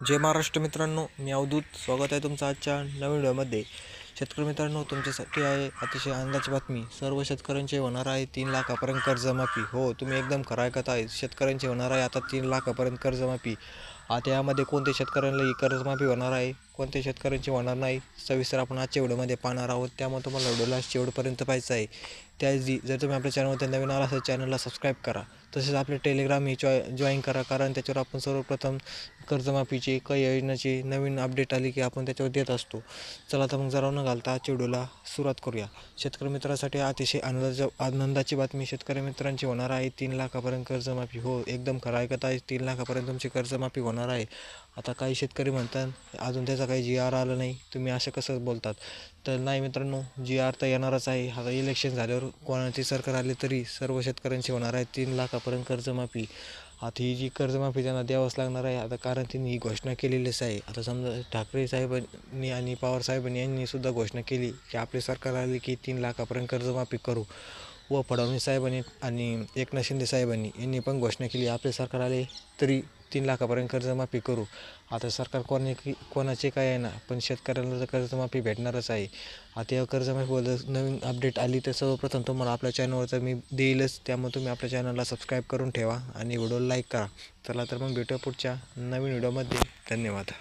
जय महाराष्ट्र मित्रांनो मी अवधूत. स्वागत आहे तुमचं आजच्या नवीन व्हिडिओमध्ये. शेतकरी मित्रांनो तुमच्यासाठी आहे अतिशय आनंदाची बातमी. सर्व शेतकऱ्यांचे होणार आहे तीन लाखापर्यंत कर्जमाफी. हो तुम्ही एकदम खरा ऐकत आहे. शेतकऱ्यांचे होणार आहे आता तीन लाखापर्यंत कर्जमाफी. आता यामध्ये कोणत्या शेतकऱ्यांना ही कर्जमाफी होणार आहे कोणत्या शेतकऱ्यांची होणार नाही सविस्तर आपण आजच्या व्हिडिओमध्ये पाहणार आहोत. त्यामुळे तुम्हाला व्हिडिओला शेवटपर्यंत पाहायचं आहे. त्याआधी जर तुम्ही आपल्या चॅनलमध्ये नवीन आला असेल चॅनलला सबस्क्राईब करा. तसेच आपले टेलिग्राम हे जॉय जॉईन करा. कारण त्याच्यावर आपण सर्वप्रथम कर्जमाफीची काही योजनाची नवीन अपडेट आली की आपण त्याच्यावर देत असतो. चला तर मग जरा न घालता आजच्या व्हिडिओला सुरुवात करूया. शेतकरी मित्रासाठी अतिशय आनंदाच्या आनंदाची बातमी. शेतकरी मित्रांची होणार आहे. तीन लाखापर्यंत कर्जमाफी हो एकदम खरं ऐकत आहे. तीन लाखापर्यंत तुमची कर्जमाफी होणार आहे. आता काही शेतकरी म्हणतात अजून त्याचा काही जी आर आलं नाही. तुम्ही असं कसं बोलतात? तर नाही मित्रांनो जी आर तर येणारच आहे. आता इलेक्शन झाल्यावर कोणाची सरकार आली तरी सर्व शेतकऱ्यांची होणार आहे. तीन लाखापर्यंत कर्जमाफी. आता ही जी कर्जमाफी त्यांना द्यावंच लागणार आहे. आता कारण त्यांनी ही घोषणा केलेलीच आहे. आता समजा ठाकरे साहेबांनी आणि पवार साहेबांनी यांनी सुद्धा घोषणा केली की आपले सरकार आले की तीन लाखापर्यंत कर्जमाफी करू. व फडणवीस साहेबांनी आणि एकनाथ शिंदे साहेबांनी यांनी पण घोषणा केली आपले सरकार आले तरी तीन लाखापर्यंत कर्जमाफी करू. आता सरकार कोणी कोणाचे काय आहे ना पण शेतकऱ्यांना तर कर्जमाफी भेटणारच आहे. आता या कर्जमाफीबद्दल नवीन अपडेट आली तर सर्वप्रथम तुम्हाला आपल्या चॅनलवरचं मी देईलच त्यामुळे तुम्ही आपल्या चॅनलला सबस्क्राईब करून ठेवा आणि व्हिडिओला लाईक करा. चला तर मग भेटूया पुढच्या नवीन व्हिडिओमध्ये धन्यवाद.